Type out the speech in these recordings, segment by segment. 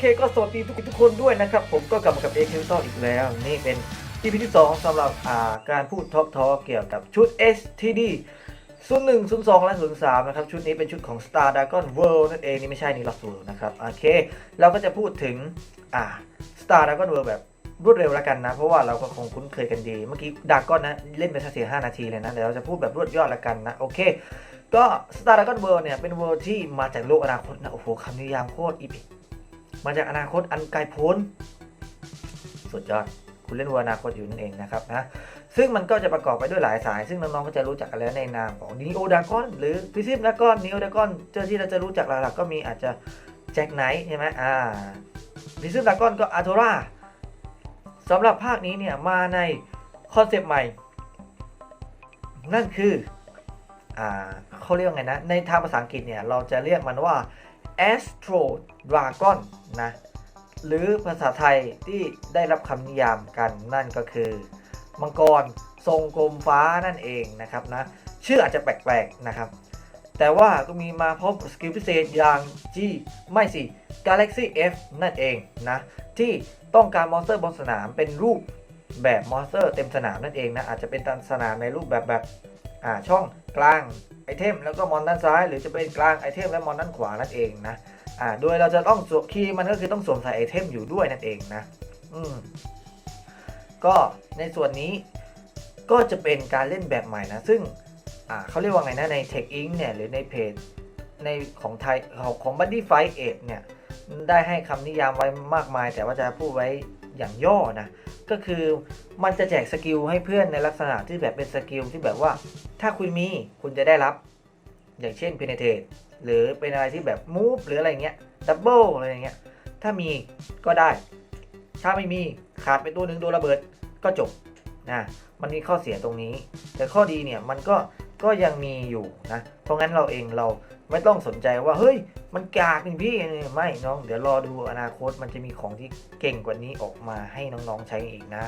เคก็สวัสดีทุกทุกคนด้วยนะครับ ผมก็กลับมากับเอคิวตอีกแล้ว นี่เป็น EP ที่ 2สำหรับอ่าการพูดท็อปทอเกี่ยวกับชุด STD 01 02และ03นะครับ ชุดนี้เป็นชุดของ Star Dragon World นั่นเองนี่ไม่ใช่นี่ลักสูนะครับโอเค เราก็จะพูดถึงอ่า Star Dragon World แบบรวดเร็วแล้วกันนะ เพราะว่าเราก็คงคุ้นเคยกันดี เมื่อกี้ดากอนนะเล่นไปสักสี่ห้านาทีเลยนะเดี๋ยวเราจะพูดแบบรวดยอดแล้วกันนะ โอเค ก็ Star Dragon World เนี่ยเป็นเวิลด์ที่มาจากโลกอนาคตนะ โอ้โหคำนิยามโคตรอีพิก มาจากอนาคตอันไกลโพ้น สุดยอด คุณเล่นวอร์อนาคตอยู่นั่นเองนะครับนะ ซึ่งมันก็จะประกอบไปด้วยหลายสาย ซึ่งน้องๆก็จะรู้จักกันแล้วในนามของนีโอดากอนหรือพิซิฟดากอนนีโอดากอนเจ้าที่เราจะรู้จักหลักๆก็มีอาจจะแจ็คไนท์ใช่ไหมอ่าพิซิฟดากอนก็อาร์โทราสำหรับภาคนี้เนี่ยมาในคอนเซปต์ใหม่ นั่นคืออ่าเขาเรียกว่าไงนะ ในทางภาษาอังกฤษเนี่ยเราจะเรียกมันว่า Astro Dragon นะ หรือภาษาไทยที่ได้รับคำนิยามกันนั่นก็คือ มังกรทรงกลมฟ้านั่นเองนะครับนะ ชื่ออาจจะแปลกๆนะครับ แต่ว่าก็มีมาพร้อมกับสกิลพิเศษอย่าง G ไม่สิ Galaxy F นั่นเองนะ ที่ต้องการมอนสเตอร์บนสนามเป็นรูปแบบมอนสเตอร์เต็มสนามนั่นเองนะ อาจจะเป็นตันสนามในรูปแบบแบบ ช่องกลางไอเทมแล้วก็มอนด้านซ้าย หรือจะเป็นกลางไอเทมและมอนด้านขวานั่นเองนะอ่าโดยเราจะต้องสวมคีย์มันก็คือต้องสวมใส่ไอเทมอยู่ด้วยนั่นเองนะอืมก็ในส่วนนี้ก็จะเป็นการเล่นแบบใหม่นะ ซึ่งอ่าเขาเรียกว่าไงนะใน Tech Inc เนี่ยหรือในเพจในของไทยของของ Buddy Fight 8เนี่ยได้ให้คำนิยามไว้มากมาย แต่ว่าจะพูดไว้ อย่างย่อนะก็คือมันจะแจกสกิลให้เพื่อนในลักษณะที่แบบเป็นสกิลที่แบบว่า ถ้าคุณมีคุณจะได้รับ อย่างเช่น penetrate หรือเป็นอะไรที่แบบ move หรืออะไรเงี้ย double อะไรเงี้ยถ้ามีก็ได้ ถ้าไม่มีขาดไปตัวหนึ่งโดนระเบิดก็จบนะมันมีข้อเสียตรงนี้ แต่ข้อดีเนี่ยมันก็ ก็ยังมีอยู่นะ เพราะงั้นเราเองเราไม่ต้องสนใจว่าเฮ้ย มันกากนี่พี่ไม่น้อง เดี๋ยวรอดูอนาคตมันจะมีของที่เก่งกว่านี้ออกมาให้น้องๆใช้อีกนะ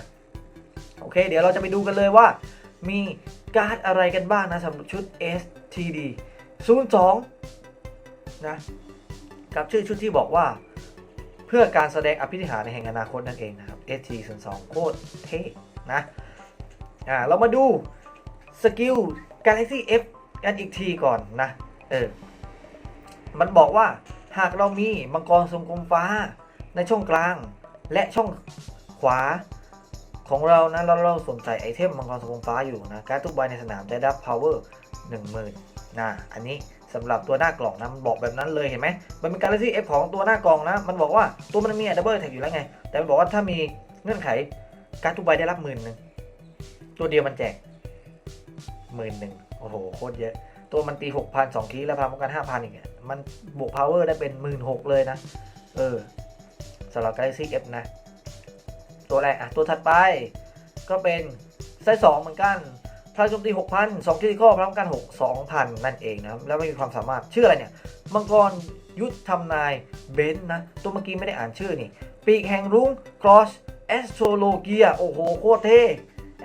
โอเค เดี๋ยวเราจะไปดูกันเลยว่า มีการ์ดอะไรกันบ้างนะสำหรับชุด STD 02 นะ กับชื่อชุดที่บอกว่า เพื่อการแสดงอภิธิหารในแห่งอนาคตนั่นเองนะครับ ST 02โคตรเท่นะอ่าเรามาดูสกิล Galaxy F กันอีกทีก่อนนะ เออ มันบอกว่าหากเรามีมังกรทรงกลมฟ้าในช่องกลางและช่องขวาของเรานะเราเราสวมใส่ไอเทมมังกรทรงกลมฟ้าอยู่นะการทุกใบในสนามจะได้รับ power 10,000นะอันนี้สำหรับตัวหน้ากล่องนะมันบอกแบบนั้นเลยเห็นไหมมันเป็นการที่เอฟของตัวหน้ากล่องนะ มันบอกว่าตัวมันมีดับเบิลแท็กอยู่แล้วไง แต่มันบอกว่าถ้ามีเงื่อนไขการทุกใบได้รับหมื่นหนึ่งตัวเดียวมันแจก หมื่นหนึ่งโอ้โหโคตรเยอะ ตัวมันตีหกพันสองคีแล้วพาป้องกันห้าพันอีกมันบวกพาวเวอร์ได้เป็นหมื่นหกเลยนะ เออสำหรับ Galaxy F นะ ตัวแรกอะ ตัวถัดไป ก็เป็นไซส์สองเหมือนกันพลังโจมตีหกพันสองคิริคอพลังป้องกันหกสองพันนั่นเองนะแล้วไม่มีความสามารถ ชื่ออะไรเนี่ย มังกรยุทธทำนายเบนซ์นะ ตัวเมื่อกี้ไม่ได้อ่านชื่อนี่ ปีกแห่งรุ้งครอสแอสโทรโลเกียโอ้โห โคตรเท่แ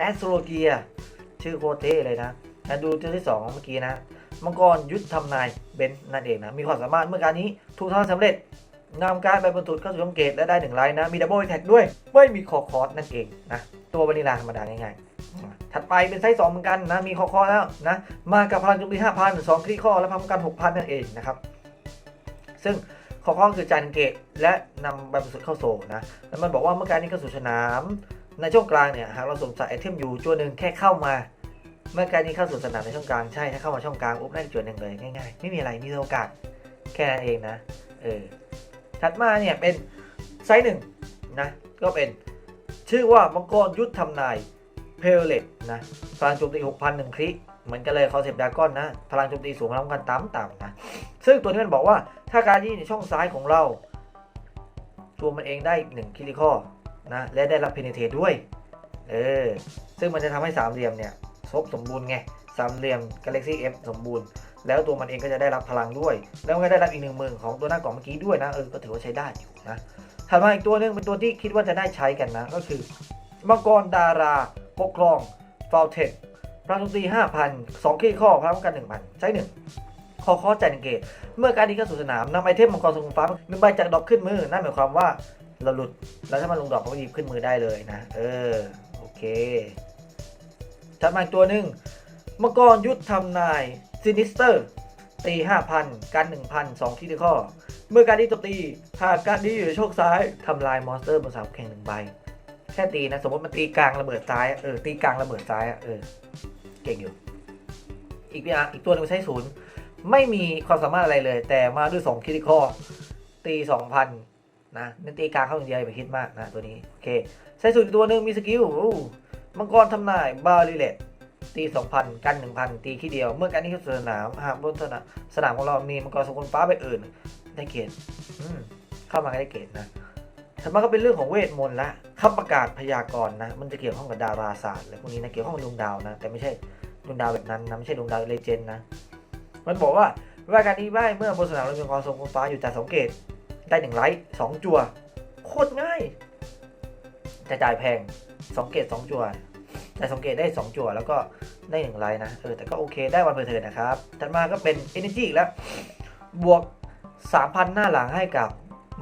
ชื่อโคตรเท่เลยนะนะดูตัวที่สองเมื่อกี้นะ มังกรยุทธทำนายเบนนั่นเองนะ มีความสามารถเมื่อการนี้ถูกทำสำเร็จนำการไปบรรทุกเข้าสู่ช่องเกตและได้หนึ่งไลน์นะ มีดับเบิลแท็กด้วย ไม่มีคอคอสนั่นเองนะ ตัววานิลาธรรมดาง่ายๆ ถัดไปเป็นไซส์สองเหมือนกันนะ มีคอคอแล้วนะ มากับพลังโจมตีห้าพันสองคลิกข้อและพลังกันหกพันนั่นเองนะครับ ซึ่งคอคอคือจานเกตและนำใบบรรทุกเข้าโซนะ แล้วมันบอกว่าเมื่อการนี้เข้าสู่สนาม ในช่วงกลางเนี่ยหากเราสวมใส่ไอเทมอยู่ตัวหนึ่งแค่เข้ามา เมื่อการนี้เข้าสู่สนามในช่องกลางใช่ถ้าเข้ามาช่องกลางปุ๊บได้จุดหนึ่งเลยง่ายๆ ไม่มีอะไรมีโอกาสแค่นั้นเองนะเออถัดมาเนี่ยเป็นไซส์หนึ่งนะก็เป็นชื่อว่ามังกรยุทธทำนายเพลเลตนะพลังโจมตี6,000หนึ่งคลิเหมือนกันเลยคอนเซปต์ดาก้อนนะ พลังโจมตีสูงพลังกันต่ำๆนะ ซึ่งตัวนี้มันบอกว่าถ้าการที่ในช่องซ้ายของเราตัวมันเองได้1คิลิคอ นะและได้รับเพนเทตด้วยเออซึ่งมันจะทำให้สามเหลี่ยมเนี่ยครบสมบูรณ์ไงสามเหลี่ยม Galaxy F สมบูรณ์ แล้วตัวมันเองก็จะได้รับพลังด้วย แล้วก็ได้รับอีกหนึ่งหมื่นของตัวหน้ากล่องเมื่อกี้ด้วยนะเออก็ถือว่าใช้ได้อยู่นะถัดมาอีกตัวหนึงเป็นตัวที่คิดว่าจะได้ใช้กันนะ ก็คือมังกรดาราปกครองฟาวเทคพลังตีห้าพันสองคีข้อพลังป้องกันหนึ่งพันใช้หนึ่งคคอคอจ่ายหนึ่งเกตเมื่อการดีเข้าสู่สนามนำไอเทมมังกรทรงฟ้าหนึ่งใบจากดอกขึ้นมือ นั่นหมายความว่า เราหลุดแล้วถ้ามันลงดอกก็หยิบขึ้นมือได้เลยนะ เออ โอเคถัดมาอีกตัวหนึ่งมังกรยุทธทำนายซินิสเตอร์ตี5,000กัน1,000 2คิดข้อ เมื่อการดีโจมตีหากการดีอยู่โชคซ้ายทำลายมอนสเตอร์บนสามแข่งหนึ่งใบ แค่ตีนะ สมมติมันตีกลางระเบิดซ้ายเออตีกลางระเบิดซ้ายเออเก่งอยู่ อีกอย่างอีกตัวหนึงใช้ศูนย์ไม่มีความสามารถอะไรเลย แต่มาด้วย2คิดข้อตี2,000นะเน้นตีกลางเข้าอย่างเดียวอย่าไปคิดมากนะตัวนี้ โอเค ใช้ศูนย์อีกตัวหนึ่งมีสกิลมังกรทำนายบาริเลตตี 2,000 กัน 1,000 ตีขี้เดียว เมื่อการนี้เข้าสนามหากบนสนามสนามของเรามีมังกรสกุลฟ้าไปอื่น ได้เกรดอืมเข้ามาได้เกรดนะถัดมาก็เป็นเรื่องของเวทมนต์ละคำประกาศพยากรณ์นะ มันจะเกี่ยวข้องกับดาราศาสตร์อะไรพวกนี้นะ เกี่ยวข้องกับดวงดาวนะ แต่ไม่ใช่ดวงดาวแบบนั้นนะ ไม่ใช่ดวงดาวเลเจนด์นะ มันบอกว่าว่าการนี้ใบเมื่อบนสนามเรามีมังกรทรงฟ้าอยู่จากสองเกต ได้หนึ่งไลท์สองจั่วโคตรง่ายแต่จ่ายแพงสองเกตสองจั่วแต่สองเกตได้สองจั่วแล้วก็ได้หนึ่งไลท์นะเออแต่ก็โอเคได้วันเพอร์เทินนะครับถัดมาก็เป็น Energy อีกแล้วบวก 3,000 หน้าหลังให้กับ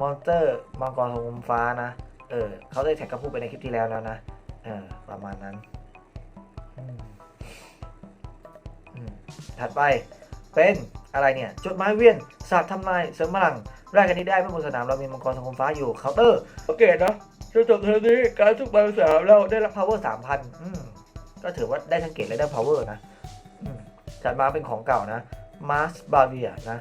มอนสเตอร์มังกรทรงฟ้านะ เออเขาได้แท็กกับพูดไปในคลิปที่แล้วแล้วนะ เออ ประมาณนั้น ถัดไป เป็นอะไรเนี่ยจดหมายเวียนศาสตร์ทำนายเสริมพลังแรกกันนี้ได้เมื่อบนสนามเรามีมังกรทรงฟ้าอยู่เคาน์เตอร์โอเคนะจนจบเทอมนี้การทุกใบสามเราได้รับ power 3,000อืมก็ถือว่าได้ทั้งเกตและได้ power นะอืมจัดมาเป็นของเก่านะ Mars b a r i a นะ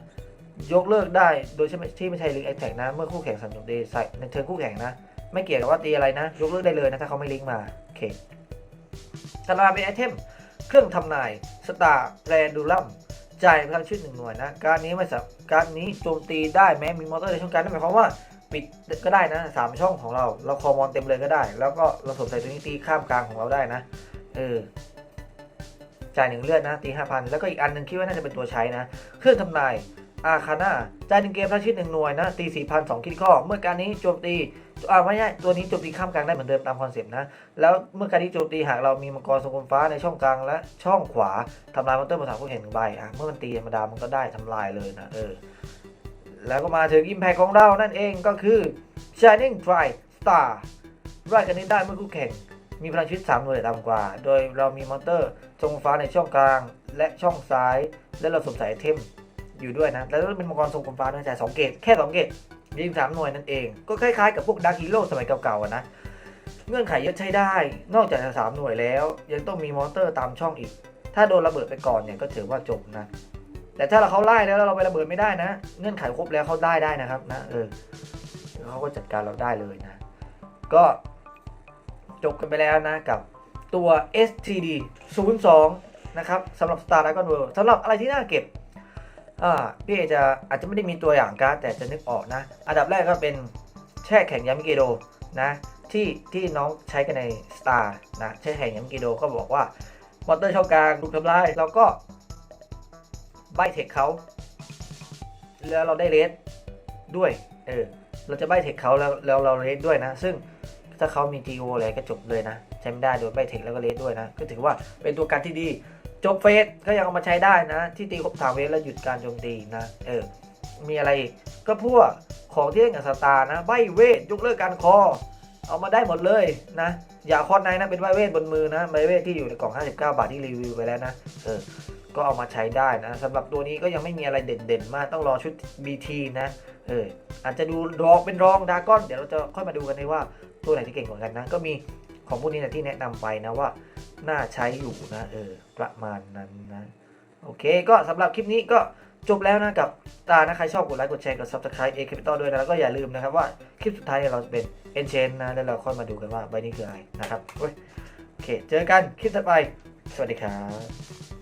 ยกเลิกได้โดยที่ไม่ใช่ลิงก์แอคแท็กนะ เมื่อคู่แข่งสั่งโจมตีใส่ในเทิร์นคู่แข่งนะ ไม่เกี่ยวกับว่าตีอะไรนะ ยกเลิกได้เลยนะ ถ้าเขาไม่ลิงก์มาโอเคตารางเป็นไอเทม เครื่องทำนายสตาร์แรดูลัม จ่ายพลังชีวิตหนึ่งหน่วยนะ การนี้ไม่สับการนี้โจมตีได้แม้มีมอเตอร์ในช่องการนั่นหมายความว่าปิดก็ได้นะสามช่องของเรา เราคอมอนเต็มเลยก็ได้ แล้วก็เราสวมใส่ตัวนี้ตีข้ามกลางของเราได้นะ เออจ่ายหนึ่งเลือดนะตีห้าพันแล้วก็อีกอันหนึ่งคิดว่าน่าจะเป็นตัวใช้นะ เครื่องทำนาย อาคาน่าจ่ายหนึ่งเกมพลังชีวิตหนึ่งหน่วยนะตีสี่พันสองคิดข้อ เมื่อการนี้โจมตีอ่าไม่ใช่ตัวนี้โจมตีข้ามกลางได้เหมือนเดิมตามคอนเซปต์นะ แล้วเมื่อการนี้โจมตีหากเรามีมังกรทรงกลมฟ้าในช่องกลางและช่องขวาทำลายมอนเตอร์บนสามคู่แข่งหนึ่งใบอะเมื่อมันตีธรรมดามันก็ได้ทำลายเลยนะเออแล้วก็มาถึงอิมแพคของเรานั่นเองก็คือ Shining Fire Star ไล่กันนี้ได้เมื่อคู่แข่งมีพลังชีวิต3หน่วยต่ำกว่า โดยเรามีมอนเตอร์ทรงฟ้าในช่องกลางและช่องซ้าย และเราสวมใส่ไอเทม อยู่ด้วยนะ แล้วเป็นมังกรทรงกลมฟ้าด้วยจ่ายสองเกตแค่สองเกตยิงสามหน่วยนั่นเอง ก็คล้ายๆกับพวกดาร์คฮีโร่สมัยเก่าๆนะ เงื่อนไขเยอะใช้ได้ นอกจากจะสามหน่วยแล้ว ยังต้องมีมอนเตอร์ตามช่องอีก ถ้าโดนระเบิดไปก่อนเนี่ยก็ถือว่าจบนะ แต่ถ้าเราเขาไล่แล้วเราไประเบิดไม่ได้นะ เงื่อนไขครบแล้วเขาได้ได้นะครับนะเออเขาก็จัดการเราได้เลยนะ ก็จบกันไปแล้วนะกับตัว STD 02 นะครับสำหรับ Star Dragon World สำหรับอะไรที่น่าเก็บ พี่จะอาจจะไม่ได้มีตัวอย่างการ์ดแต่จะนึกออกนะ อันดับแรกก็เป็นแช่แข็งยามิเกโดนะที่ที่น้องใช้กันใน Star นะแช่แข็งยามิเกโดก็บอกว่ามอเตอร์ช่องกลางถูกทำลายเราก็ใบเทคเขาแล้วเราได้เลสด้วยเออเราจะใบเทคเขาแล้วแล้วเราเลสด้วยนะ ซึ่งถ้าเขามี GO อะไรก็จบเลยนะ ใช้ไม่ได้โดนใบเทคแล้วก็เลสด้วยนะ ก็ถือว่าเป็นตัวการที่ดี จบเฟสก็ยังเอามาใช้ได้นะ ที่ตีครบสามเฟสแล้วหยุดการโจมตีนะ เออ มีอะไรก็พวกของที่เล่นกับสตาร์นะใบเวทยกเลิกการคอ เอามาได้หมดเลยนะ อย่าคอนในนะเป็นใบเวทบนมือนะใบเวทที่อยู่ในกล่อง 59 บาทที่รีวิวไปแล้วนะ เออ ก็เอามาใช้ได้นะสำหรับตัวนี้ก็ยังไม่มีอะไรเด่นๆ มากต้องรอชุด BT นะ เออ อาจจะดูรองเป็นรองดาก้อน เดี๋ยวเราจะค่อยมาดูกันในว่าตัวไหนที่เก่งกว่ากันนะ ก็มี ของพวกนี้นะที่แนะนำไปนะว่าน่าใช้อยู่นะเออประมาณนั้นนะโอเค ก็สำหรับคลิปนี้ก็จบแล้วนะกับตานะใครชอบกดไลค์กดแชร์กด subscribe เอคริปโตด้วยนะแล้วก็อย่าลืมนะครับว่าคลิปสุดท้ายเราจะเป็น Enchain นะแล้วเราค่อยมาดูกันว่าใบนี้คืออะไรนะครับโอเคเจอกันคลิปต่อไป สวัสดีครับ